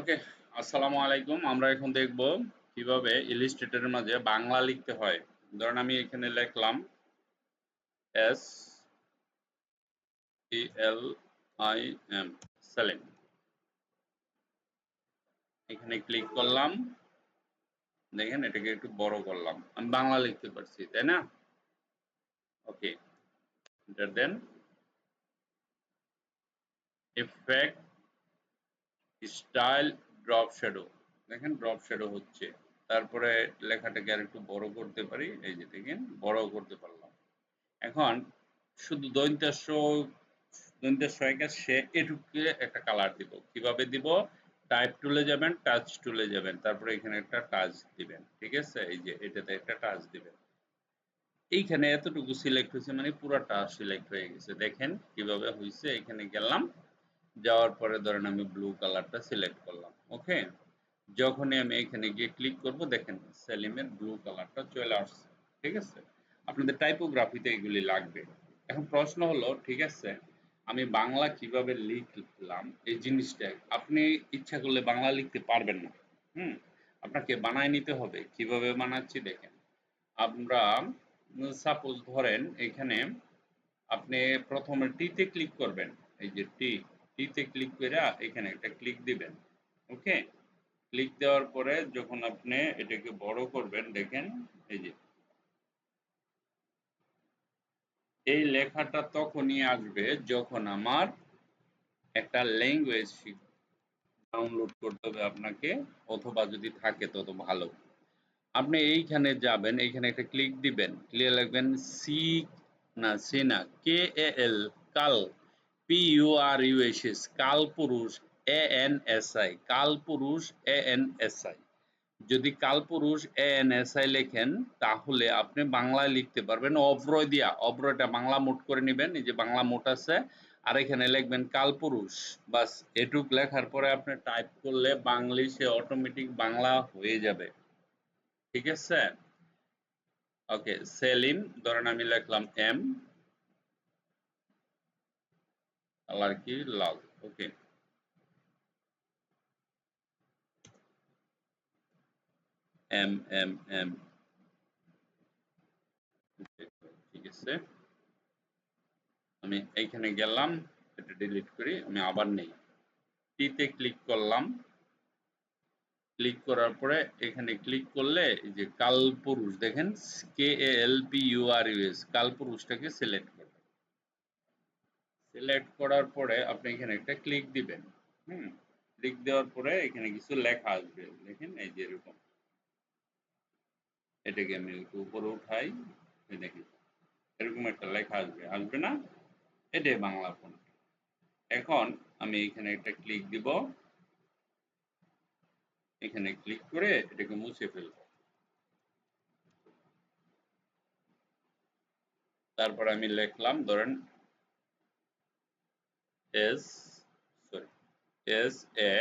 ওকে, আসসালামু আলাইকুম। আমরা এখন দেখব কীভাবে ইলিস্ট্রেটরের মাঝে বাংলা লিখতে হয়। ধরুন আমি এখানে লিখলাম S E L I M Selim এখানে ক্লিক করলাম। দেখেন এটাকে একটু বড় করলাম। আমি বাংলা লিখতে পারছি, তাই না? ওকে দেন। Effect style drop shadow. দেখেন ড্রপ শ্যাডো হচ্ছে। তারপরে লেখাটাকে আর একটু বড় করতে পারি। এই যে দেখেন, বড় করতে পারলাম। এখন শুধু দৈন্তাস্য দৈন্তাস্য সে এটুকে একটা কালার দিব। কীভাবে দিব? টাইপ টুলে যাবেন টাচ টুলে যাবেন। তারপরে এখানে একটা টাচ দিবেন। ঠিক আছে? এই যে এটাতে একটা টাচ দিবেন। এইখানে এতটুকু সিলেক্ট হয়েছে মানে পুরোটা সিলেক্ট হয়ে গেছে। দেখেন কীভাবে হয়েছে এখানে গেলাম। যাওয়ার পরে ধরেন আমি ব্লু কালারটা সিলেক্ট করলাম ওকে যখনই আমি এখানে গিয়ে ক্লিক করব, দেখেন সেলিমের ব্লু কালারটা চলে আসছে, ঠিক আছে? আপনাদের টাইপোগ্রাফিতে এগুলি লাগবে। এখন প্রশ্ন হলো, ঠিক আছে, আমি বাংলা কীভাবে লিখলাম? এই জিনিসটা আপনি ইচ্ছা করলে বাংলা লিখতে পারবেন না, হুম? আপনাকে বানায় নিতে হবে। কীভাবে বানাচ্ছি দেখেন, আমরা সাপোজ ধরেন এখানে আপনি প্রথমে টিতে ক্লিক করবেন, এই যে টি টিতে ক্লিক করে এখানে একটা ক্লিক দিবেন ওকে ক্লিক দেওয়ার পরে যখন আপনি এটাকে বড় করবেন, দেখেন, এই যে। এই লেখাটা তখনই আসবে যখন আমার একটা ল্যাঙ্গুয়েজ ডাউনলোড করতে হবে আপনাকে, অথবা যদি থাকে তত ভালো। আপনি এইখানে যাবেন, এইখানে একটা ক্লিক দিবেন ক্লিয়ার লাগবেন সি না সি না কে এল কাল। P U R U S S কাল পুরুষ এ এন এস আই কাল পুরুষ এ এন এস আই যদি কালপুরুষ এ এন এস আই লেখেন, তাহলে আপনি বাংলায় লিখতে পারবেন। অব্রয় দিয়া, অব্রয়টা বাংলা মোট করে নেবেন, এই যে বাংলা মোট আছে। আর এখানে লিখবেন কালপুরুষ বাস এটুক লেখার পরে আপনি টাইপ করলে বাংলিশে অটোমেটিক বাংলা হয়ে যাবে। ঠিক আছে? ওকে সেলিম, ধরেন আমি লিখলাম এম কালার কি লাল ওকে এম এম এম ঠিক আছে. আমি এইখানে গেলাম, এটা ডিলিট করি, আমি আবার নেই। টিতে ক্লিক করলাম। ক্লিক করার পরে এখানে ক্লিক করলে এই যে কালপুরুষ, দেখেন K L P U R U S কালপুরুষটাকে select করবেন সিলেক্ট করার পরে আপনি এখানে একটা ক্লিক দিবেন, হুম? ক্লিক দেওয়ার পরে এখানে কিছু লেখা আসবে, দেখেন এই যে এরকম। এটাকে আমি একটু উপরে উঠাই দেখি এরকম একটা লেখা আসবে আসবে না? এটাই বাংলা ফোন এখন আমি এখানে একটা ক্লিক দিব। এখানে ক্লিক করে এটাকে মুছে ফেলব। তারপর আমি লিখলাম, ধরেন S sorry S A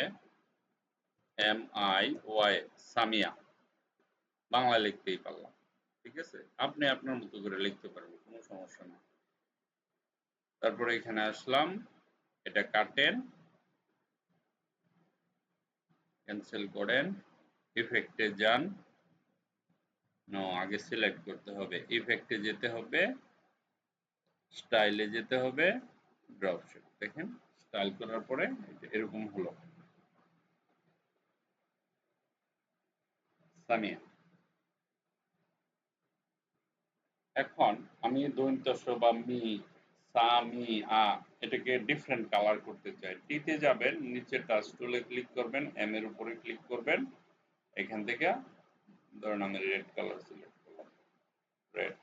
M I Y Samiya Bangla লিখতেই পারলাম, ঠিক আছে? আপনি আপনার মতো করে লিখতে পারবেন, কোনো সমস্যা না তারপরে এখানে আসলাম, এটা কাটেন ক্যান্সেল করেন ইফেক্টে যান। নো আগে সিলেক্ট করতে হবে ইফেক্টে যেতে হবে স্টাইলে যেতে হবে। ড্রপ দেখেন স্টাইল করার পরে এরকম হলো। সামিয়া। এখন আমি দৈন্তস্ব বা মি, সা, মি, আ এটাকে ডিফারেন্ট কালার করতে চাই। টিতে যাবেন, নিচে টাচ টুলে ক্লিক করবেন এম এর উপরে ক্লিক করবেন। এখান থেকে ধরুন আমি রেড কালার সিলেক্ট করলাম। রেড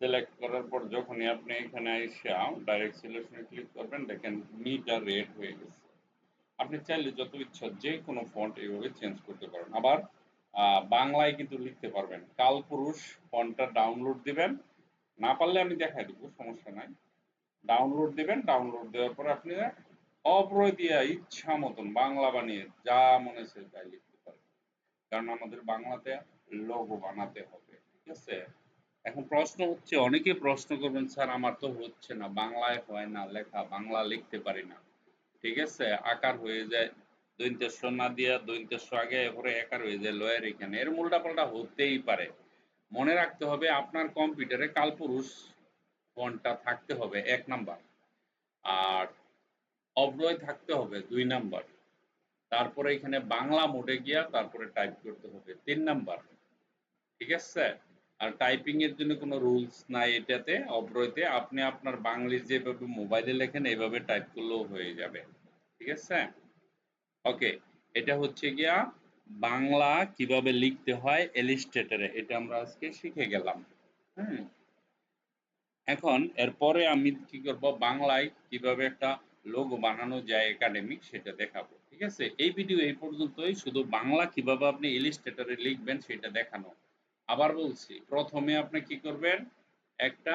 সিলেক্ট করার পর যখনই আপনি এখানে এসে ডাইরেক্ট সিলেকশনে ক্লিক করবেন, দেখেন মিটা রেড হয়ে গেছে। আপনি চাইলে যত ইচ্ছা যে কোনো ফন্ট এইভাবে চেঞ্জ করতে পারেন। আবার বাংলায় কিন্তু লিখতে পারবেন। কালপুরুষ ফন্টটা ডাউনলোড দিবেন। না পারলে আমি দেখাই দেবো, সমস্যা নাই। ডাউনলোড দিবেন ডাউনলোড দেওয়ার পর আপনি অপ্রয় দিয়ে ইচ্ছা মতন বাংলা বানিয়ে যা মনে হচ্ছে তাই লিখতে পারবেন। কারণ আমাদের বাংলাতে লোগো বানাতে হবে, ঠিক আছে? এখন প্রশ্ন হচ্ছে, অনেকে প্রশ্ন করবেন, স্যার, আমার তো হচ্ছে না, বাংলায় হয় না লেখা, বাংলা লিখতে পারি না। ঠিক আছে? আকার হয়ে যায় দৈন্তেশ্ব না দিয়া দৈন্তেশ্ব আগে এরপরে একার হয়ে যায়, লয়ের এখানে। এর উল্টা পাল্টা হতেই পারে। মনে রাখতে হবে, আপনার কম্পিউটারে কালপুরুষ ফন্টটা থাকতে হবে, এক নাম্বার। আর অব্যয় থাকতে হবে, দুই নাম্বার। তারপরে এখানে বাংলা মোডে গিয়া তারপরে টাইপ করতে হবে, তিন নাম্বার। ঠিক আছে? আর টাইপিং এর জন্য কোনো রুলস নাই এটাতে অব্রয়তে আপনি আপনার বাংলিশ যেভাবে মোবাইলে লেখেন, এইভাবে টাইপ করলেও হয়ে যাবে। ঠিক আছে? ওকে এটা হচ্ছে গিয়া বাংলা কীভাবে লিখতে হয় এলিস্ট্রেটরে এটা আমরা আজকে শিখে গেলাম। হুম? এখন, এরপরে আমি কি করব? বাংলায় কীভাবে একটা লোগো বানানো যায় একাডেমিক সেটা দেখাবো। ঠিক আছে? এই ভিডিও এই পর্যন্তই, শুধু বাংলা কীভাবে আপনি ইলিস্ট্রেটরে লিখবেন সেটা দেখানো। আবার বলছি, প্রথমে আপনি কি করবেন? একটা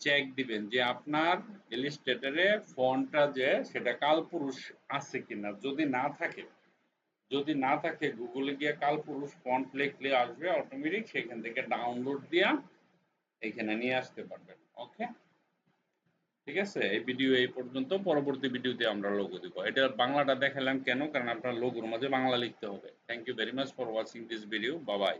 চেক দিবেন যে আপনার ইলিস্ট্রেটরে ফন্টটা যে সেটা কালপুরুষ আছে কিনা। যদি না থাকে, যদি না থাকে গুগলে গিয়ে কালপুরুষ ফন্ট লিখলে আসবে অটোমেটিক সেখান থেকে ডাউনলোড দিয়া এখানে নিয়ে আসতে পারবেন। ওকে ঠিক আছে? এই ভিডিও এই পর্যন্ত, পরবর্তী ভিডিওতে আমরা লোগো দিব। এটা বাংলাটা দেখালাম কেন? কারণ আপনার লোগোর মাঝে বাংলা লিখতে হবে। Thank you very much for watching this video Babai